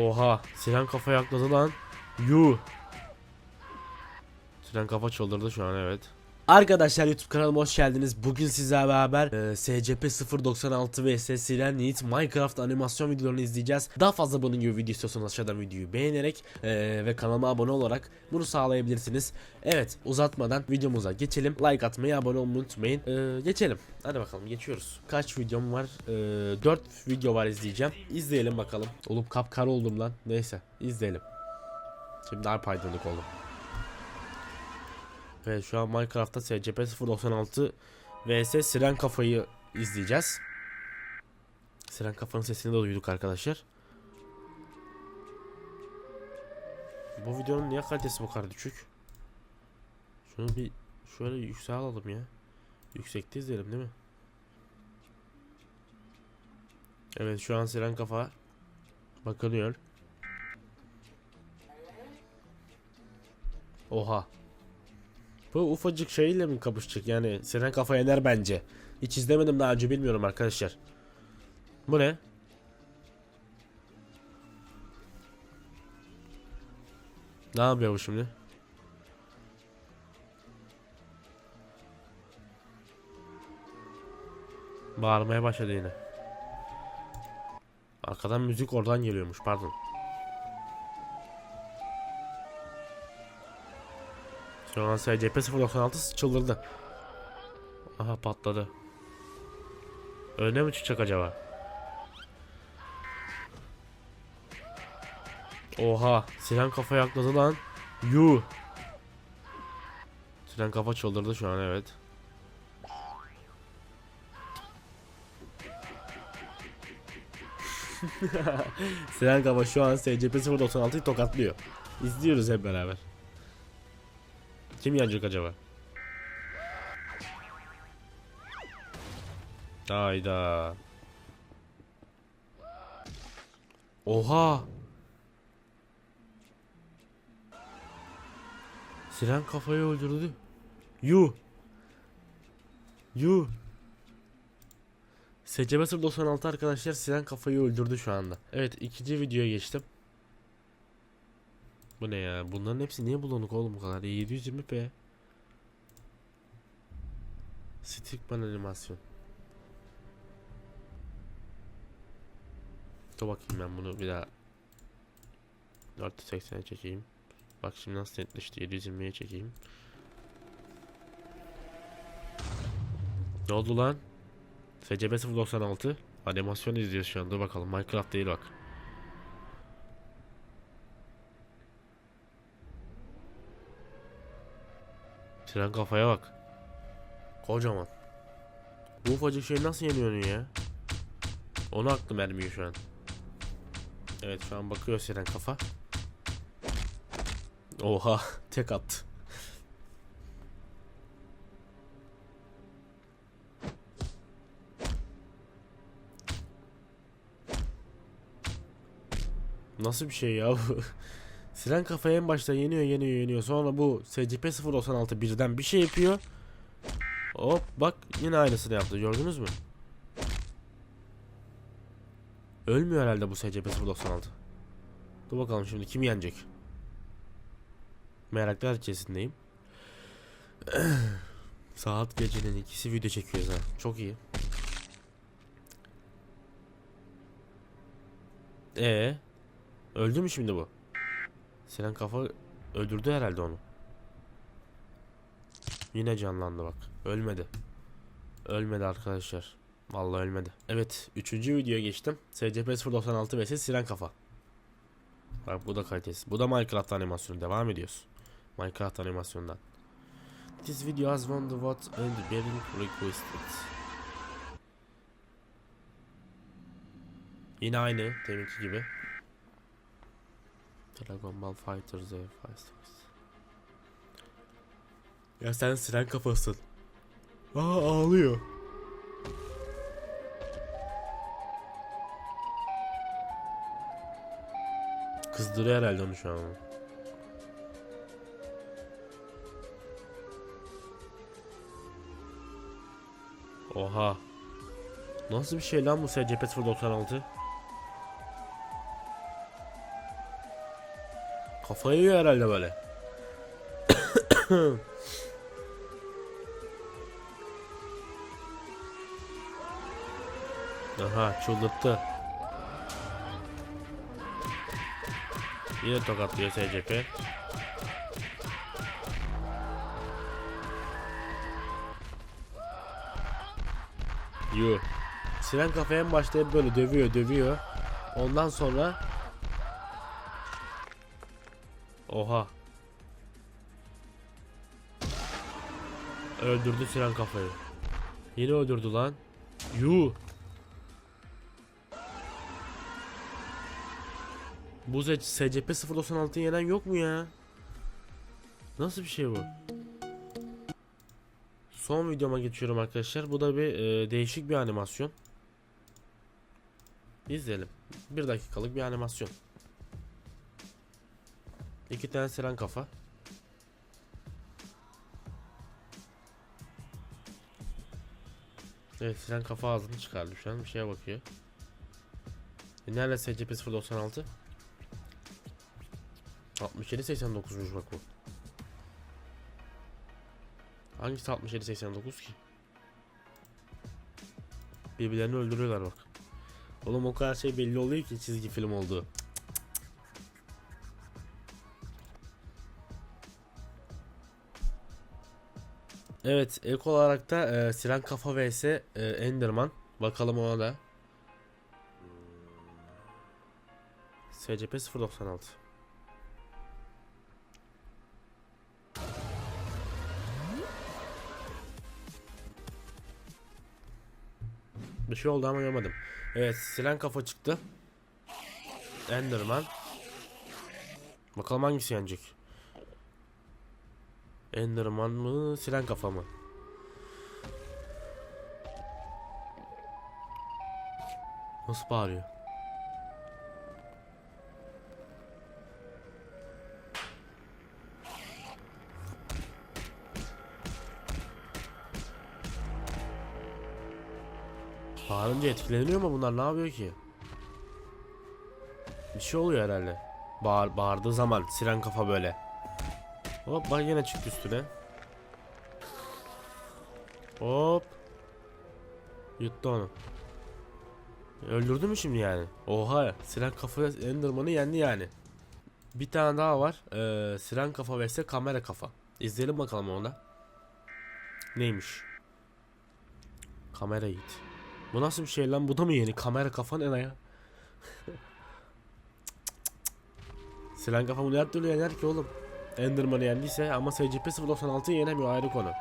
Oha siren kafa yakladı lan. Yu. Siren kafa çıldırdı şu an evet. Arkadaşlar YouTube kanalıma hoş geldiniz. Bugün sizlerle beraber e, SCP-096 vs Siren Yiğit Minecraft animasyon videolarını izleyeceğiz. Daha fazla bunun gibi video istiyorsanız aşağıdan videoyu beğenerek e, ve kanalıma abone olarak bunu sağlayabilirsiniz. Evet uzatmadan videomuza geçelim. Like atmayı, abone olmayı unutmayın. E, geçelim. Hadi bakalım geçiyoruz. Kaç videom var? E, 4 video var izleyeceğim. İzleyelim bakalım. Oğlum kapkara oldum lan. Neyse izleyelim. Şimdi daha aydınlık oldum. Evet şu an Minecraft'ta SCP-096 vs Siren Kafa'yı izleyeceğiz. Siren Kafa'nın sesini de duyduk arkadaşlar. Bu videonun niye kalitesi bu kadar düşük? Şunu bir şöyle yüksek alalım ya. Yüksekte izleyelim değil mi? Evet şu an Siren Kafa bakılıyor. Oha. Bu ufacık şeyle mi kapışacak yani Siren kafa yener bence. Hiç izlemedim daha önce bilmiyorum arkadaşlar. Bu ne? Ne yapıyor bu şimdi? Bağırmaya başladı yine. Arkadan müzik oradan geliyormuş pardon. Şu an SCP-096 çıldırdı. Aha patladı. Öne mi çıkacak acaba? Oha siren kafa yakladı lan. Yu. Siren kafa çıldırdı şu an evet. siren kafa şu an SCP-096'yı tokatlıyor. İzliyoruz hep beraber. Kim yenecek acaba? Hayda. Oha. Siren kafayı öldürdü. Yu. Yu. SCP 096 arkadaşlar Siren kafayı öldürdü şu anda. Evet ikinci videoya geçtim. Bu ne ya? Bunların hepsi niye bulanık oğlum bu kadar? 720p. Stickman animasyon. Dur bakayım ben bunu bir daha 480'e çekeyim. Bak şimdi nasıl netleşti 720'ye çekeyim. Ne oldu lan? SCP 096 animasyon izliyoruz şu anda bakalım Minecraft değil bak. Tren kafaya bak. Kocaman. Bu ufacık şey nasıl yeniyorsun ya? Onu aklım ermiyor şu an. Evet şu an bakıyor Siren kafa. Oha tek attı. Nasıl bir şey ya bu? Siren kafayı en başta yeniyor yeniyor yeniyor. Sonra bu SCP-096 birden bir şey yapıyor. Hop bak yine aynısını yaptı gördünüz mü? Ölmüyor herhalde bu SCP-096. Dur bakalım şimdi kim yenecek? Meraklar içerisindeyim. Saat gecenin ikisi video çekiyoruz ha. Çok iyi. Ee, öldü mü şimdi bu? Siren kafa öldürdü herhalde onu. Yine canlandı bak. Ölmedi. Ölmedi arkadaşlar. Vallahi ölmedi. Evet, üçüncü videoya geçtim. SCP-096 vs Siren kafa. Bak bu da kalitesi. Bu da Minecraft animasyonu. Devam ediyoruz. Minecraft animasyondan. This video has won the vote and being requested. Yine aynı deminki gibi. Dragon Ball Fighter Z Fighters. Ya sen siren kafasın. Aa ağlıyor. Kızdırıyor herhalde onu şu an. Oha. Nasıl bir şey lan bu SCP-096? Kafayı yiyor herhalde böyle. Aha çıldırttı. Yine tokatlıyor SCP. Yuh. Siren kafaya en başta hep böyle dövüyor dövüyor. Ondan sonra Oha. Öldürdü Siren kafayı. Yine öldürdü lan. Yuh. Bu SCP 096'yı yenen yok mu ya? Nasıl bir şey bu? Son videoma geçiyorum arkadaşlar. Bu da bir e, değişik bir animasyon. İzleyelim. Bir dakikalık bir animasyon. İki tane siren kafa. Evet siren kafa ağzını çıkardı şu an bir şeye bakıyor. E nerede SCP 096? 67 89'muş bak bu. Hangisi 67 89 ki? Birbirlerini öldürüyorlar bak. Oğlum o kadar şey belli oluyor ki çizgi film olduğu. Evet, ilk olarak da e, Siren Kafa vs e, Enderman. Bakalım ona da. SCP 096. Bir şey oldu ama görmedim. Evet, Siren Kafa çıktı. Enderman. Bakalım hangisi yenecek. Enderman mı, Siren Kafa mı? Nasıl bağırıyor? Bağırınca etkileniyor mu bunlar? Ne yapıyor ki? Bir şey oluyor herhalde. Bağır, bağırdığı zaman siren kafa böyle. Hop bak yine çıktı üstüne. Hop. Yuttu onu. Öldürdü mü şimdi yani? Oha siren kafa Enderman'ı yendi yani. Bir tane daha var. Ee, siren kafa vs kamera kafa. İzleyelim bakalım ona. Neymiş? Kamera yiğit. Bu nasıl bir şey lan? Bu da mı yeni? Kamera kafa ne ya? Siren kafa bunu her türlü yener ki oğlum. Enderman'ı yendiyse ama SCP 096'yı yenemiyor ayrı konu.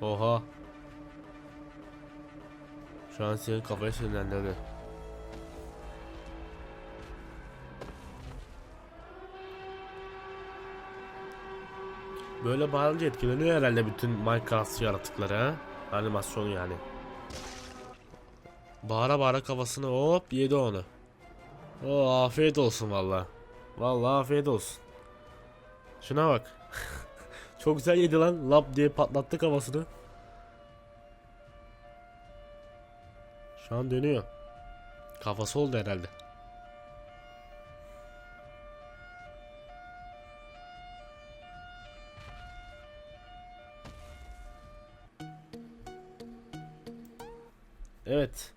Oha. Şu an senin kafayı sinirlendirdi. Böyle bağırınca etkileniyor herhalde bütün Minecraft yaratıkları ha. Animasyonu yani. Bağıra bağıra kafasını hop yedi onu. O afiyet olsun valla. Valla afiyet olsun. Şuna bak. Çok güzel yedi lan. Lap diye patlattı kafasını. Şu an dönüyor. Kafası oldu herhalde. Evet.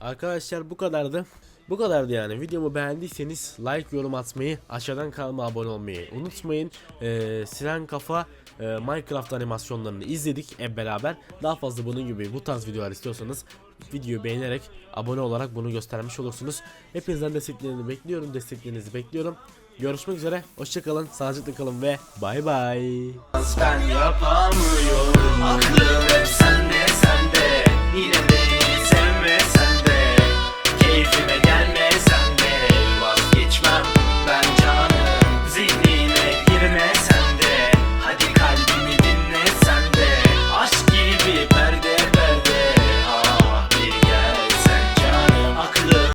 Arkadaşlar bu kadardı. Bu kadardı yani. Videomu beğendiyseniz like, yorum atmayı, aşağıdan kanalıma abone olmayı unutmayın. Ee, Siren Kafa e, Minecraft animasyonlarını izledik hep beraber. Daha fazla bunun gibi bu tarz videolar istiyorsanız videoyu beğenerek, abone olarak bunu göstermiş olursunuz. Hepinizden desteklerini bekliyorum, desteklerinizi bekliyorum. Görüşmek üzere, hoşçakalın, sağlıcakla kalın ve bay bay. Ben yapamıyorum Aklım hep sende